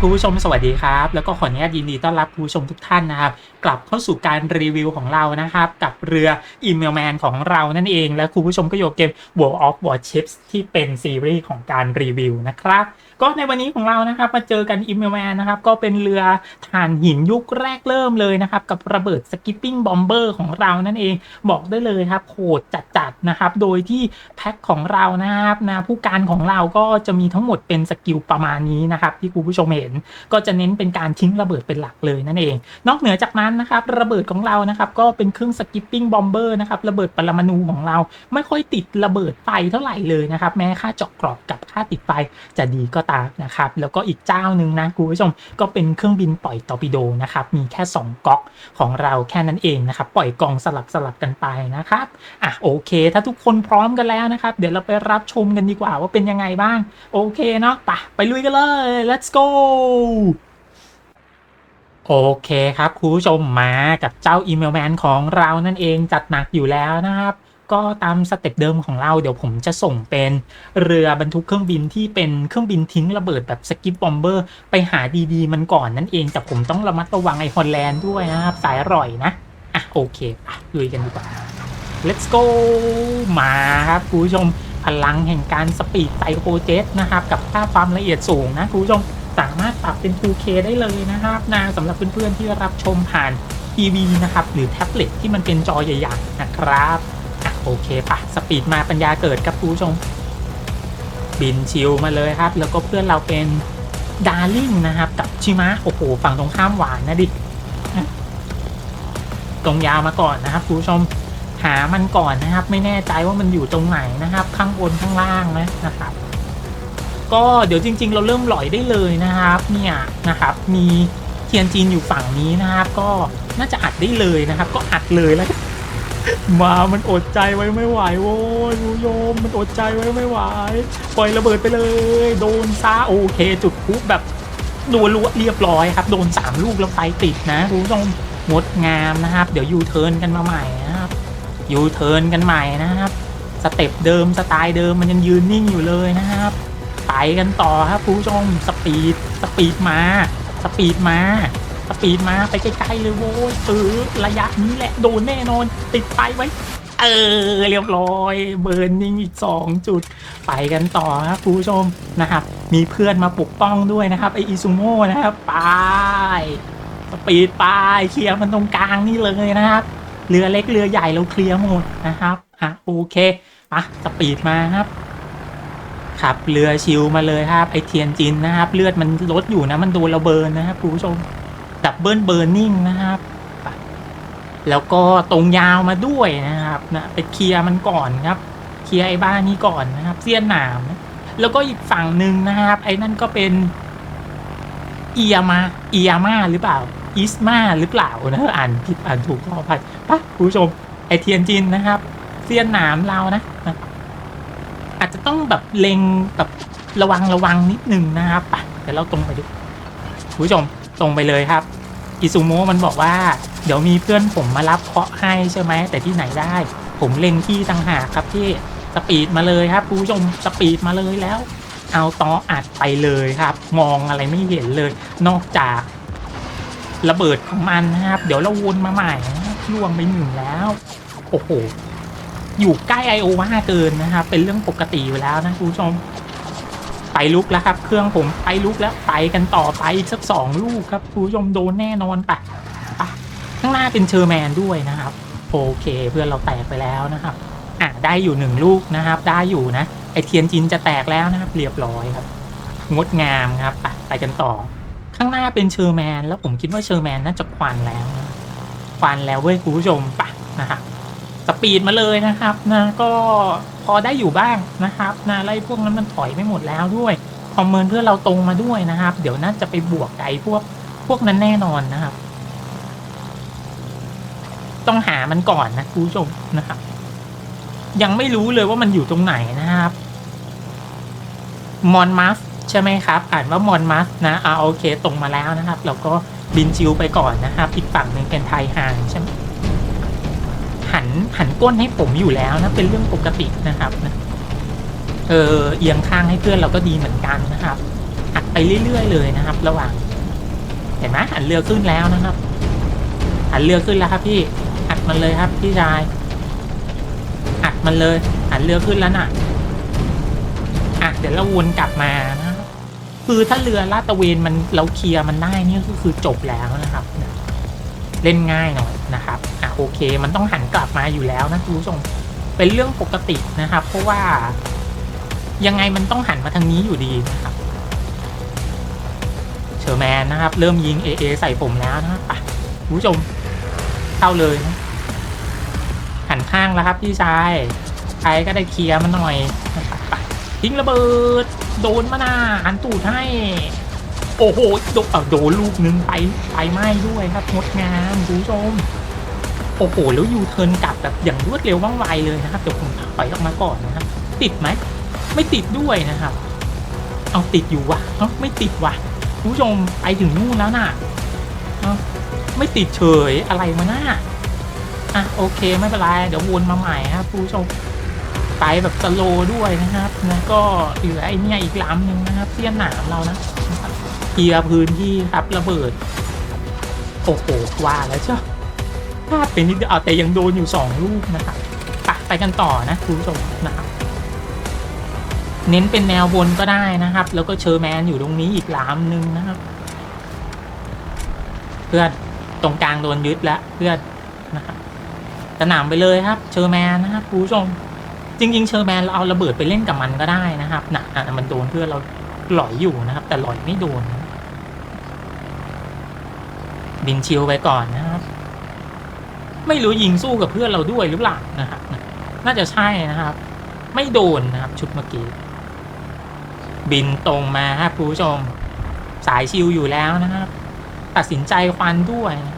คุณผู้ชมสวัสดีครับ แล้วก็ขออนุญาตยินดีต้อนรับคุณผู้ชมทุกท่านนะครับ กลับเข้าสู่การรีวิวของเรานะครับ กับเรืออีเมลแมนของเรานั่นเอง และคุณผู้ชมก็โยกเกม World of Warships ที่เป็นซีรีส์ของการรีวิวนะครับ ก็ในวันนี้ของเรานะครับมาเจอกัน e m a i l Man นะครับก็เป็นเรือถ่านหินยุคแรกเริ่มเลยนะครับกับระเบิด Skipping Bomber ของเรานั่นเองบอกได้เลยครับโหดจัดๆนะครับโดยที่แพ็คของเรานะครับนะผู้การของเราก็จะมีทั้งหมดเป็นสกิลประมาณนี้นะครับที่คุณผู้ชมเห็นก็จะเน้นเป็นการทิ้งระเบิดเป็นหลักเลยนั่นเอง นอกเหนือจากนั้นนะครับระเบิดของเรานะครับก็เป็นเครื่อง skipping bomber นะครับระเบิดปรมาณูของเราไม่ค่อยติดระเบิดไฟเท่าไหร่เลยนะครับแม้ค่าเจาะกรอบกับค่าติดไฟจะดีก็ตามนะครับแล้วก็อีกเจ้าหนึ่งนะคุณผู้ชมก็เป็นเครื่องบินปล่อยตอร์ปิโดนะครับมีแค่ 2ก๊อกของเราแค่นั้นเองนะครับปล่อยกองสลับสลับกันไปนะครับอะโอเค ถ้าทุกคนพร้อมกันแล้วนะครับ เดี๋ยวเราไปรับชมกันดีกว่าว่าเป็นยังไงบ้าง โอเคเนาะไปไปลุยกันเลย let's go โอเคครับคุณผู้ชมมากับเจ้าอีเมลแมนของเรานั่นเองจัดหนักอยู่แล้วนะครับ ก็ตามสเต็ปเดิมของเราเดี๋ยวผมจะส่งเป็นเรือบรรทุกเครื่องบินที่เป็นเครื่องบินทิ้งระเบิดแบบสกิปบอมเบอร์ไปหาดีๆ มันก่อนนั่นเองแต่ผมต้องระมัดระวังไอฮอลแลนด์ด้วยนะครับ สายอร่อยนะ อะโอเคอะลุยกันดีกว่า let's go มาครับคุณผู้ชมพลังแห่งการสปีดไซโคเจตนะครับ กับค่าความละเอียดสูงนะคุณผู้ชมสามารถปรับเป็น 2K ได้เลยนะครับนะสำหรับเพื่อนๆที่รับชมผ่านทีวีนะครับ หรือแท็บเล็ตที่มันเป็นจอใหญ่ๆนะครับ โอเคปะสปีดมาปัญญาเกิดครับคุณผู้ชม บินชิลมาเลยครับ แล้วก็เพื่อนเราเป็นดาร์ลิงนะครับ กับชิมะโอ้โหฝั่งตรงข้ามหวานนะดิตรงยาวมาก่อนนะครับคุณผู้ชมหามันก่อนนะครับ ไม่แน่ใจว่ามันอยู่ตรงไหนนะครับ ข้างบนข้างล่างนะนะครับ ก็เดี๋ยวจริง ๆ เราเริ่มหลอยได้เลยนะครับ เนี่ยนะครับ มีเทียนจีนอยู่ฝั่งนี้นะครับ ก็น่าจะอัดได้เลยนะครับ ก็อัดเลยแล้ว มามันอดใจไว้ไม่ไหวโว้ยคุณผู้ชมมันอดใจไว้ไม่ไหว ปล่อยระเบิดไปเลย โดนซาโอเค จุดพลุแบบดนรัวเรียบร้อยครับ โดนสามลูกแล้วไฟติดนะคุณผู้ชมงดงามนะครับ เดี๋ยวยูเทิร์นกันมาใหม่นะครับยูเทิร์นกันใหม่นะครับ สเต็ปเดิมสไตล์เดิมมันยังยืนนิ่งอยู่เลยนะครับไปกันต่อครับคุณผู้ชมสปีดสปีดมา สปีดมา สปีดมาไปใกล้ๆเลยโว้ยเออระยะนี้แหละโดนแน่นอน ติดไปไว้ เออ เรียบร้อย เบิร์นนิ่งอีกสองจุด ไปกันต่อครับคุณผู้ชมนะครับ มีเพื่อนมาปกป้องด้วยนะครับ ไออิซูโม่นะครับ ไปสปีดไปเคลียร์มันตรงกลางนี่เลยนะครับ เรือเล็กเรือใหญ่เราเคลียร์หมดนะครับอะโอเคอะสปีดมาครับขับเรือชิวมาเลยครับไอเทียนจินนะครับ เลือดมันลดอยู่นะ มันโดนเราเบิร์นนะครับคุณผู้ชม ดับเบิลเบิร์นิ่งนะครับ แล้วก็ตรงยาวมาด้วยนะครับนะไปเคลียร์มันก่อนครับ เคลียร์ไอ้บ้านนี้ก่อนนะครับเสี้ยนหนามนะแล้วก็อีกฝั่งหนึ่งนะครับ ไอ้นั่นก็เป็นเอียมาเอียมาหรือเปล่าอิสมาหรือเปล่านะอ่านผิดอ่านถูกขออภัยปะคุณผู้ชมไอเทียนจินนะครับเสี้ยนหนามเรานะนะอาจจะต้องแบบเล็งแบบระวังระวังนิดนึงนะครับไปเดี๋ยวเราตรงไปดูคุณผู้ชมตรงไปเลยครับ อิซูโมะมันบอกว่า เดี๋ยวมีเพื่อนผมมารับเคาะให้ใช่ไหมแต่ที่ไหนได้ ผมเล็งที่ต่างหากครับที่สปีดมาเลยครับคุณผู้ชมสปีดมาเลยแล้ว เอาต่ออัดไปเลยครับ มองอะไรไม่เห็นเลย นอกจากระเบิดของมันนะครับ เดี๋ยวเราวนมาใหม่ล่วงไปหนึ่งแล้ว โอ้โหอยู่ใกล้ไอโอวาเกินนะครับ เป็นเรื่องปกติอยู่แล้วนะคุณผู้ชม ไปลุกแล้วครับ เครื่องผมไปลุกแล้วไปกันต่อไปอีกสักสองลูกครับคุณผู้ชมโดนแน่นอนปไปข้างหน้าเป็นเชอร์แมนด้วยนะครับ โอเคเพื่อนเราแตกไปแล้วนะครับอะได้อยู่หนึ่งลูกนะครับ ได้อยู่นะไอเทียนจินจะแตกแล้วนะครับ เรียบร้อยครับ งดงามครับไปไปกันต่อ ข้างหน้าเป็นเชอร์แมน แล้วผมคิดว่าเชอร์แมนน่าจะควันแล้วควันแล้วเว้ยคุณผู้ชมไปนะครับ สปีดมาเลยนะครับนะก็พอได้อยู่บ้างนะครับนะไล่พวกนั้นมันถอยไม่หมดแล้วด้วยคอมเมนต์เพื่อเราตรงมาด้วยนะครับ เดี๋ยวน่าจะไปบวกไก่พวกพวกนั้นแน่นอนนะครับ ต้องหามันก่อนนะคุณผู้ชมนะครับ ยังไม่รู้เลยว่ามันอยู่ตรงไหนนะครับมอนมัสใช่ไหมครับ อ่านว่ามอนมัสนะอ่าโอเคตรงมาแล้วนะครับ เราก็บินจิวไปก่อนนะครับ อีกฝั่งหนึ่งเป็นไทยห่างใช่ไหม หันหันก้นให้ผมอยู่แล้วนะเป็นเรื่องปกตินะครับนะเออเอียงข้างให้เพื่อนเราก็ดีเหมือนกันนะครับหักไปเรื่อยๆเลยนะครับ ระหว่างเห็นไหมหันเรือขึ้นแล้วนะครับ หันเรือขึ้นแล้วครับพี่อัดมันเลยครับพี่ชายอัดมันเลยหันเรือขึ้นแล้วน่ะอะเดี๋ยวเราวนกลับมานะครับคือถ้าเรือลาดตะเวนมันเราเคลียร์มันได้นี่ก็คือจบแล้วนะครับ เล่นง่ายหน่อย โอเค มันต้องหันกลับมาอยู่แล้วนะคุณผู้ชมเป็นเรื่องปกตินะครับ เพราะว่ายังไงมันต้องหันมาทางนี้อยู่ดีนะครับเชอร์แมนนะครับ เริ่มยิงเอเอใส่ผมแล้วนะครับอะคุณผู้ชมเข้าเลยนะหันข้างแล้วครับพี่ชายใครก็ได้เคลียร์มันหน่อยทิ้งระเบิด โดนมาหน้าหันตูดให้โอ้โหโดนเอาโดนลูกนึงไปไปไหม้ด้วยครับงดงามคุณผู้ชม โอ้โหแล้วยูเทิร์นกลับแบบอย่างรวดเร็วว่องไวเลยนะครับเดี๋ยวผมถอยออกมาก่อนนะครับติดไหมไม่ติดด้วยนะครับ เอาติดอยู่วะเอ้าไม่ติดวะคุณผู้ชมไปถึงนู่นแล้วน่ะเอ้าไม่ติดเฉยอะไรมาหน้าอะโอเคไม่เป็นไรเดี๋ยววนมาใหม่ครับคุณผู้ชมไปแบบสโลด้วยนะครับแล้วก็เหลือไอเนี่ยอีกลำหนึ่งนะครับเสี้ยนหนามเรานะเคลียร์พื้นที่ครับระเบิดโอ้โหว่าแล้วเจ้า พลาดไปนิดเดียวเอาแต่ยังโดนอยู่สองลูกนะครับไปไปกันต่อนะคุณผู้ชมนะครับเน้นเป็นแนวบนก็ได้นะครับ แล้วก็เชอร์แมนอยู่ตรงนี้อีกลามหนึ่งนะครับ เพื่อนตรงกลางโดนยึดแล้วเพื่อนนะครับสนามไปเลยครับ เชอร์แมนนะครับคุณผู้ชมจริงๆเชอร์แมนเราเอาระเบิดไปเล่นกับมันก็ได้นะครับนะอะมันโดนเพื่อนเราหลอยอยู่นะครับ แต่หลอยไม่โดนบินชิลไปก่อนนะครับ ไม่รู้ยิงสู้กับเพื่อนเราด้วยหรือเปล่านะครับน่าจะใช่นะครับ ไม่โดนนะครับ ชุดเมื่อกี้ บินตรงมาครับผู้ชม สายชิลอยู่แล้วนะครับ ตัดสินใจควันด้วยนะ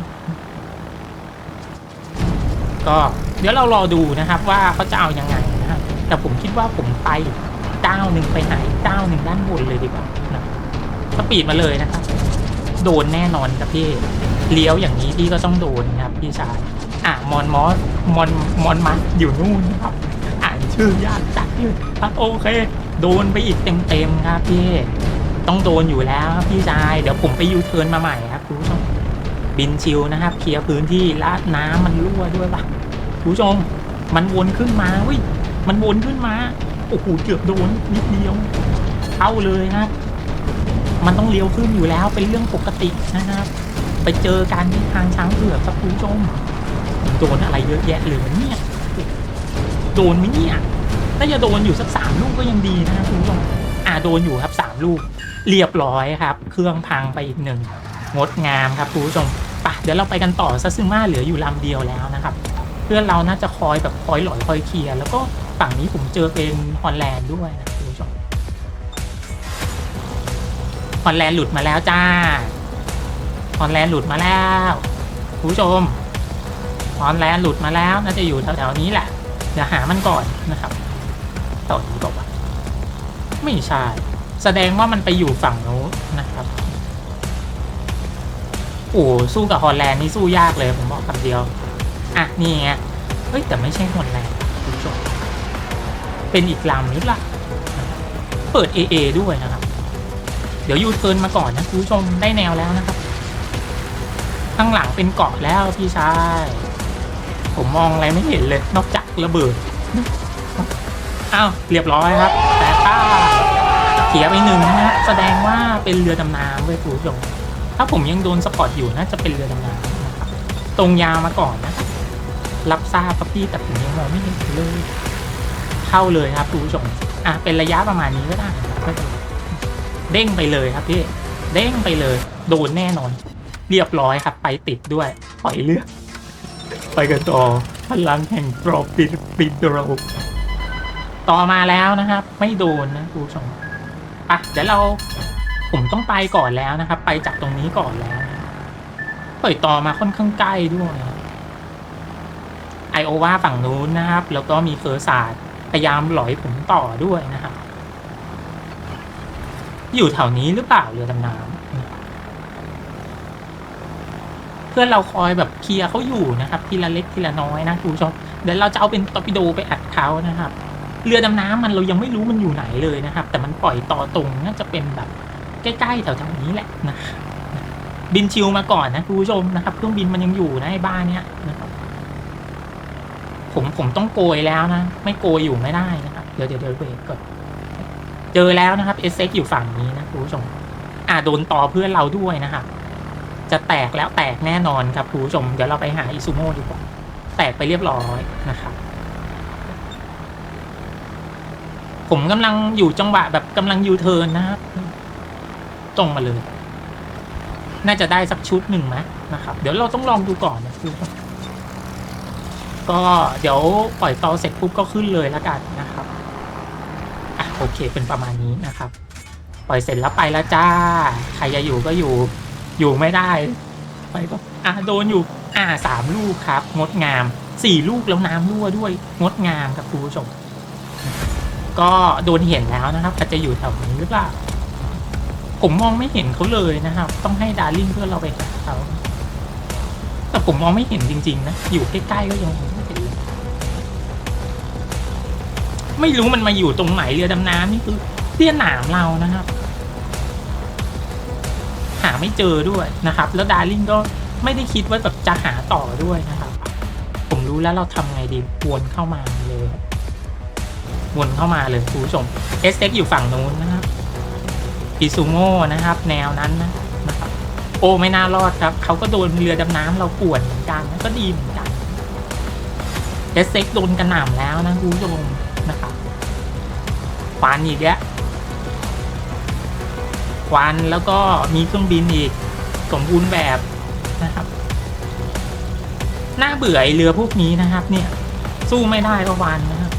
ก็เดี๋ยวเรารอดูนะครับว่าเขาจะเอายังไงนะครับแต่ผมคิดว่าผมไปเจ้าหนึ่งไปไหนเจ้าหนึ่งด้านบนเลยดีกว่านะสปีดมาเลยนะครับ โดนแน่นอนครับพี่ เลี้ยวอย่างนี้พี่ก็ต้องโดนครับพี่ชาย อะมอนมอสมอนมอนมัสอยู่นู่นนะครับ อ่านชื่อยากจัดเลยครับโอเค โดนไปอีกเต็มๆครับพี่ ต้องโดนอยู่แล้วพี่ชาย เดี๋ยวผมไปยูเทิร์นมาใหม่ครับคุณผู้ชมบินชิลนะครับ เคลียร์พื้นที่และน้ำมันรั่วด้วยป่ะคุณผู้ชมมันวนขึ้นมาเว้ยมันวนขึ้นมาโอ้โหเกือบโดนนิดเดียวเข้าเลยครับมันต้องเลี้ยวขึ้นอยู่แล้วเป็นเรื่องปกตินะครับ ไปเจอการที่ทางช้างเผือกครับคุณผู้ชมโดนอะไรเยอะแยะเลยเนี่ยโดนไหมเนี่ยน่าจะโดนอยู่สักสามลูกก็ยังดีนะคุณผู้ชมอ่าโดนอยู่ครับสามลูก เรียบร้อยครับ เครื่องพังไปอีกหนึ่งงดงามครับคุณผู้ชมปะเดี๋ยวเราไปกันต่อซัซึมาเหลืออยู่ลำเดียวแล้วนะครับ เพื่อนเราน่าจะคอยแบบคอยหลอยคอยเคลียร์แล้วก็ฝั่งนี้ผมเจอเป็นฮอลแลนด์ด้วยนะคุณผู้ชมฮอลแลนด์หลุดมาแล้วจ้า ฮอลแลนด์หลุดมาแล้วคุณผู้ชมฮอลแลนด์หลุดมาแล้วน่าจะอยู่แถวๆนี้แหละเดี๋ยวหามันก่อนนะครับต่อนี้บอกว่าไม่ใช่ แสดงว่ามันไปอยู่ฝั่งโน้นนะครับโอ้สู้กับฮอลแลนด์นี่สู้ยากเลยผมบอกคำเดียวอะนี่ไงเฮ้ยแต่ไม่ใช่ฮอลแลนด์คุณผู้ชมเป็นอีกลำหรือเปล่าเปิด AA ด้วยนะครับ เดี๋ยวยูเทิร์นมาก่อนนะคุณผู้ชมได้แนวแล้วนะครับ ข้างหลังเป็นเกาะแล้วพี่ชาย ผมมองอะไรไม่เห็นเลย นอกจากระเบิด อ้าวเรียบร้อยครับ แต่ถ้าเสียไปหนึ่งนะแสดงว่าเป็นเรือดำน้ำเว้ยคุณผู้ชมถ้าผมยังโดนสปอร์ตอยู่น่าจะเป็นเรือดำน้ำนะครับตรงยาวมาก่อนนะรับทราบครับพี่แต่ผมยังมองไม่เห็นเลยเข้าเลยครับคุณผู้ชมอะเป็นระยะประมาณนี้ก็ได้เด้งไปเลยครับพี่เด้งไปเลย โดนแน่นอน เรียบร้อยครับ ไปติดด้วยปล่อยเลือก ไปกันต่อพลังแห่งโปรปิดปิดโรต่อมาแล้วนะครับ ไม่โดนนะคุณผู้ชมอะเดี๋ยวเราผมต้องไปก่อนแล้วนะครับ ไปจากตรงนี้ก่อนแล้วเปิดต่อมาค่อนข้างใกล้ด้วยไอโอวาฝั่งนู้นนะครับ แล้วก็มีเฟอร์ซาดพยายามหลอยผมต่อด้วยนะครับ อยู่แถวนี้หรือเปล่าเรือดำน้ำเพื่อนเราคอยแบบเคลียร์เขาอยู่นะครับ ทีละเล็กทีละน้อยนะคุณผู้ชมเดี๋ยวเราจะเอาเป็นตอร์ปิโดไปอัดเขานะครับ เรือดำน้ำมันเรายังไม่รู้มันอยู่ไหนเลยนะครับ แต่มันปล่อยต่อตรงน่าจะเป็นแบบใกล้ๆแถวๆนี้แหละนะบินชิวมาก่อนนะคุณผู้ชมนะครับเครื่องบินมันยังอยู่นะไอ้บ้านเนี้ยนะครับผมผมต้องโกยแล้วนะ ไม่โกยอยู่ไม่ได้นะครับ เดี๋ยวเดี๋ยวเดี๋ยวเบรกก่อนเจอแล้วนะครับเอสเอยู่ฝั่งนี้นะคุณผู้ชมอ่าโดนต่อเพื่อนเราด้วยนะครับ จะแตกแล้วแตกแน่นอนครับคุณผู้ชม เดี๋ยวเราไปหาอิซูโม่ดีกว่า แตกไปเรียบร้อยนะครับ ผมกำลังอยู่จังหวะแบบกำลังยูเทิร์นนะครับตรงมาเลย น่าจะได้สักชุดหนึ่งไหมนะครับ เดี๋ยวเราต้องลองดูก่อนนะคุณผู้ชมก็เดี๋ยวปล่อยต่อเสร็จปุ๊บก็ขึ้นเลยแล้วกันนะครับอะโอเคเป็นประมาณนี้นะครับ ปล่อยเสร็จแล้วไปแล้วจ้า ใครจะอยู่ก็อยู่ อยู่ไม่ได้ ไปก็อะโดนอยู่ อ่าสามลูกครับ งดงามสี่ลูกแล้วน้ำรั่วด้วย งดงามครับคุณผู้ชม ก็โดนเห็นแล้วนะครับอาจจะอยู่แถวนี้หรือเปล่า ผมมองไม่เห็นเขาเลยนะครับ ต้องให้ดาร์ลิงเพื่อนเราไปหาเขาแต่ผมมองไม่เห็นจริง ๆ นะ อยู่ใกล้ๆก็ยังไม่เห็นเลยไม่รู้มันมาอยู่ตรงไหนเรือดำน้ำนี่คือเตี้ยหนามเรานะครับ ไม่เจอด้วยนะครับ แล้วดาร์ลิงก็ไม่ได้คิดว่าแบบจะหาต่อด้วยนะครับ ผมรู้แล้วเราทำไงดีวนเข้ามาเลยวนเข้ามาเลยคุณผู้ชมเอสเอยู่ฝั่งนู้นนะครับอิซูโม่นะครับ แนวนั้นนะนะครับโอ้ไม่น่ารอดครับ เขาก็โดนเรือดำน้ำเราป่วนเหมือนกันก็ดีเหมือนกันเอสเโดนกระหน่ำแล้วนะคุณผู้ชมนะครับควันอีกแล้ว ควันแล้วก็มีเครื่องบินอีกสมบูรณ์แบบนะครับน่าเบื่อไอเรือพวกนี้นะครับ เนี่ย สู้ไม่ได้ประวันนะครับ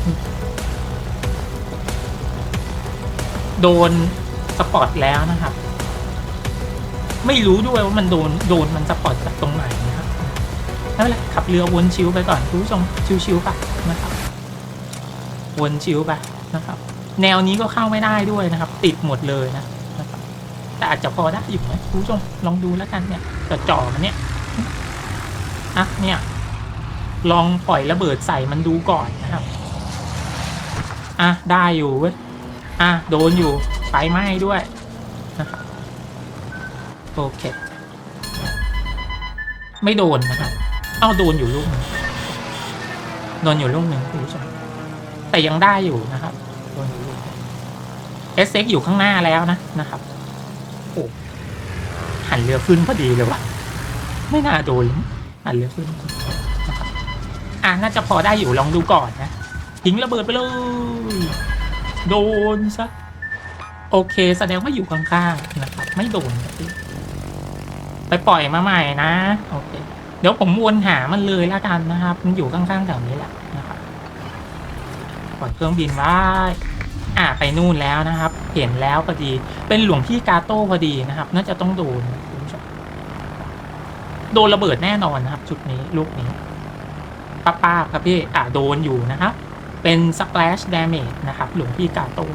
โดนสปอร์ตแล้วนะครับ ไม่รู้ด้วยว่ามันโดนโดนมันสปอร์ตจากตรงไหนนะครับนั่นแหละขับเรือวนชิวไปก่อนคุณผู้ชมชิวๆไปนะครับ วนชิวไปนะครับ แนวนี้ก็เข้าไม่ได้ด้วยนะครับ ติดหมดเลยนะครับ อาจจะพอได้อยู่ไหมคุณผู้ชมลองดูแล้วกันเนี่ยจะจ่อมันเนี่ยอะเนี่ย ลองปล่อยระเบิดใส่มันดูก่อนนะครับอะได้อยู่เว้ยอะโดนอยู่ไฟไหม้ด้วยนะครับโอเคไม่โดนนะครับเอ้าโดนอยู่ลูกหนึงโดนอยู่ลูกหนึ่งคุณผู้ชมแต่ยังได้อยู่นะครับโดนอยู่ลูกเอสเอ็กอยู่ข้างหน้าแล้วนะนะครับ นเรือขึ้นพอดีเลยวะไม่น่าโดนหันเรือขึ้นอะน่าจะพอได้อยู่ลองดูก่อนนะทิ้งระเบิดไปเลย โดนซะโอเค แสดงว่าอยู่ข้างๆนะครับ ไม่โดนไปปล่อยมาใหม่นะโอเค เดี๋ยวผมวนหามันเลยละกันนะครับ มันอยู่ข้างๆแถวนี้แหละนะครับปล่อยเครื่องบินไว้อ่าไปนู่นแล้วนะครับ เห็นแล้วพอดี เป็นหลวงพี่กาโต้พอดีนะครับ น่าจะต้องโดนนะ โดนระเบิดแน่นอนนะครับ จุดนี้ลูกนี้ป้าป้าครับพี่อ่าโดนอยู่นะครับ เป็น splash damage นะครับ หลวงพี่กาโต้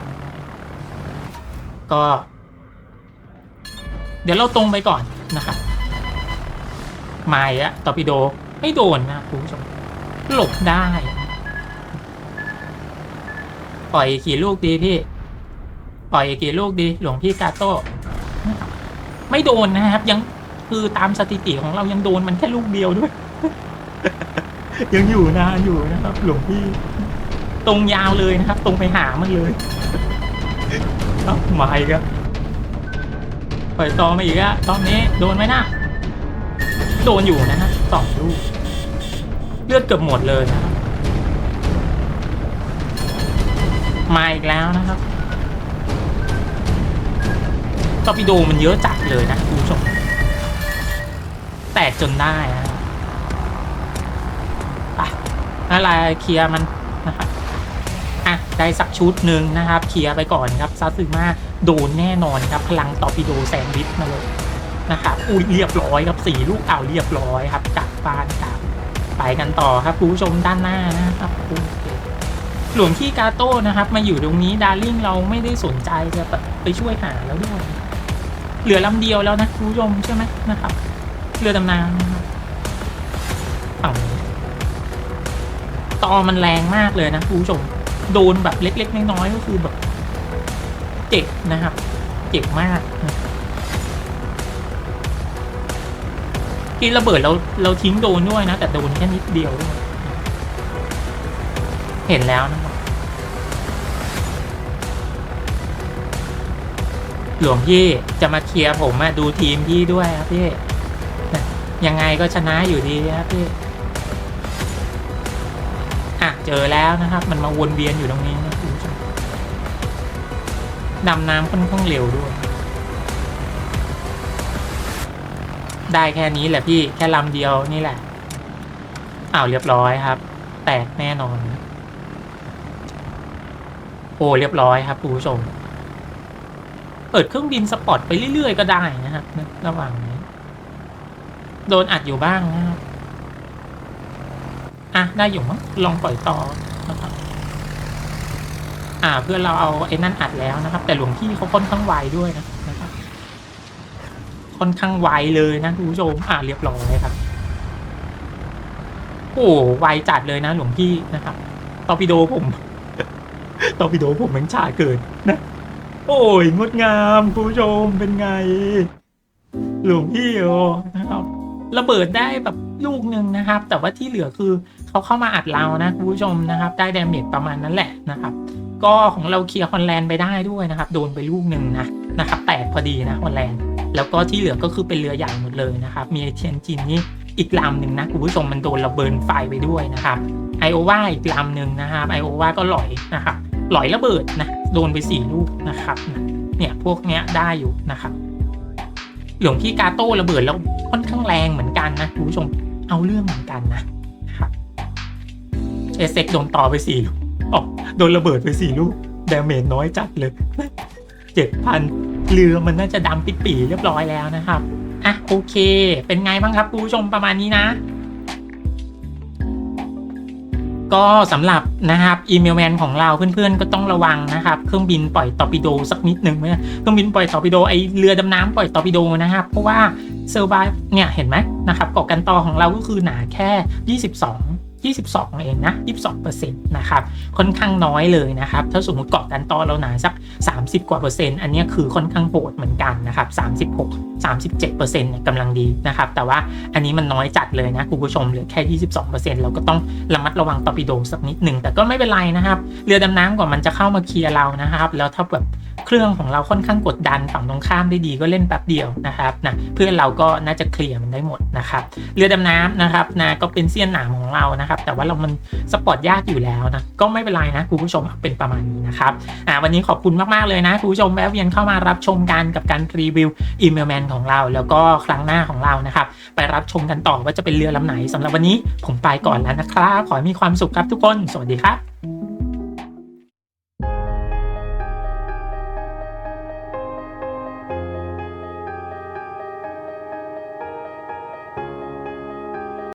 ก็ เดี๋ยวเราตรงไปก่อนนะครับไม่อะตอปิโดไม่โดนนะคุณผู้ชมหลบได้ ปล่อยกี่ลูกดีพี่ ปล่อยกี่ลูกดี หลวงพี่กาโต้ไม่โดนนะครับ ยัง คือตามสถิติของเรายังโดนมันแค่ลูกเดียวด้วย ยังอยู่นะอยู่นะครับ หลวงพี่ ตรงยาวเลยนะครับ ตรงไปหามันเลยเอ้ามาอีกแล้วปล่อยต่อมาอีกอะตอนนี้โดนไหมนะโดนอยู่นะฮะสองลูกเลือดเกือบหมดเลยนะครับมาอีกแล้วนะครับตอร์ปิโดมันเยอะจัดเลยนะคุณผู้ชมแต กจนได้นะไปอะไรเคลียร์มันนะครับอะได้สักชุดหนึ่งนะครับ เคลียร์ไปก่อนครับซาซึมาโดนแน่นอนครับ พลังตอร์ปิโดแซนวิชมาเลยนะครับอุ้ยเรียบร้อยครับสี่ลูกเอาเรียบร้อยครับกลับบ้านกลับไปกันต่อครับคุณผู้ชมด้านหน้านะครับโอเคหลวงพี่กาโต้นะครับ มาอยู่ตรงนี้ดาร์ลิงเราไม่ได้สนใจจะไปช่วยหาแล้วด้วยเหลือลำเดียวแล้วนะคุณผู้ชมใช่ไหมนะครับ เรือดำน้ำนะครับฝั่งนี้ตอมันแรงมากเลยนะคุณผู้ชมโดนแบบเล็ก ๆ น้อยๆก็คือแบบ เจ็บนะครับ เจ็บมากที่ระเบิดเราเราทิ้งโดนด้วยนะ แต่โดนแค่นิดเดียวด้วยเห็นแล้วนะครับหลวงพี่จะมาเคลียร์ผมอะดูทีมพี่ด้วยครับพี่ ยังไงก็ชนะอยู่ดีครับพี่อะเจอแล้วนะครับ มันมาวนเวียนอยู่ตรงนี้นะคุณผู้ชมดำน้ำค่อนข้างเร็วด้วย ได้แค่นี้แหละพี่แค่ลำเดียวนี่แหละอ้าวเรียบร้อยครับ แตกแน่นอนโอ้เรียบร้อยครับคุณผู้ชม เปิดเครื่องบินสปอร์ตไปเรื่อยๆก็ได้นะครับระหว่างนี้ โดนอัดอยู่บ้างนะครับอะได้อยู่มั้งลองปล่อยต่อนะครับ อ่าเพื่อเราเอาไอ้นั่นอัดแล้วนะครับ แต่หลวงพี่เขาค่อนข้างไวด้วยนะนะครับ ค่อนข้างไวเลยนะคุณผู้ชมอ่าเรียบร้อยครับโอ้ไวจัดเลยนะหลวงพี่นะครับตอปิโดผมตอปิโดผมมันชาเกินนะ โอ้ยงดงามคุณผู้ชมเป็นไง หลวงพี่โอนะครับ ระเบิดได้แบบลูกหนึ่งนะครับ แต่ว่าที่เหลือคือเขาเข้ามาอัดเรานะคุณผู้ชมนะครับ ได้ดาเมจประมาณนั้นแหละนะครับ ก็ของเราเคลียร์ฮอลแลนด์ไปได้ด้วยนะครับ โดนไปลูกหนึ่งนะนะครับ แตกพอดีนะฮอลแลนด์แล้วก็ที่เหลือก็คือเป็นเรือใหญ่หมดเลยนะครับ มีไอเทียนจินนี่อีกลำหนึ่งนะคุณผู้ชมมันโดนระเบิดไฟไปด้วยนะครับไอโอวาอีกลำหนึ่งนะครับไอโอวาก็หลอยนะครับหลอยระเบิดนะโดนไปสี่ลูกนะครับเนี่ยพวกเนี้ยได้อยู่นะครับหลวงพี่กาโต้ระเบิดแล้ว ค่อนข้างแรงเหมือนกันนะคุณผู้ชมเอาเรื่องเหมือนกันนะครับเอเซ็กโดนต่อไปสี่ลูกอ๋อโดนระเบิดไปสี่ลูกดาเมจน้อยจัดเลยเจ็ดพันเรือมันน่าจะดำปิดปีเรียบร้อยแล้วนะครับอะโอเค เป็นไงบ้างครับคุณผู้ชมประมาณนี้นะ ก็สำหรับนะครับอีเมลแมนของเราเพื่อนๆก็ต้องระวังนะครับ เครื่องบินปล่อยตอร์ปิโดสักนิดหนึ่งไหมเครื่องบินปล่อยตอร์ปิโดไอเรือดำน้ำปล่อยตอร์ปิโดนะครับเพราะว่าเซอร์ไบเนี่ยเห็นไหมนะครับเกาะกันตอของเราก็คือหนาแค่ 22 22 เองนะ 22%นะครับ ค่อนข้างน้อยเลยนะครับ ถ้าสมมติเกาะกันตอเราหนาสัก 30 กว่าเปอร์เซ็นต์ อันนี้คือค่อนข้างโหดเหมือนกันนะครับ 36 37เปอร์เซ็นต์เนี่ยกำลังดีนะครับ แต่ว่าอันนี้มันน้อยจัดเลยนะคุณผู้ชมเหลือแค่ 22เปอร์เซ็นต์เราก็ต้องระมัดระวังตอปิโดสักนิดหนึ่ง แต่ก็ไม่เป็นไรนะครับ เรือดำน้ำกว่ามันจะเข้ามาเคลียร์เรานะครับ แล้วถ้าแบบเครื่องของเราค่อนข้างกดดันฝั่งตรงข้ามได้ดีก็เล่นแป๊บเดียวนะครับนะเพื่อนเราก็น่าจะเคลียร์มันได้หมดนะครับ เรือดำน้ำนะครับนะก็เป็นเสี้ยนหนามของเรานะครับ แต่ว่าเรามันสปอร์ตยากอยู่แล้วนะ ก็ไม่เป็นไรนะคุณผู้ชมเป็นประมาณนี้นะครับอ่าวันนี้ขอบคุณมาก ๆ เลยนะคุณผู้ชมแวะเวียนเข้ามารับชมกันกับการรีวิวอีเมลแมนของเรา แล้วก็ครั้งหน้าของเรานะครับ ไปรับชมกันต่อว่าจะเป็นเรือลำไหนสำหรับวันนี้ผมไปก่อนแล้วนะครับ ขอให้มีความสุขครับทุกคน สวัสดีครับ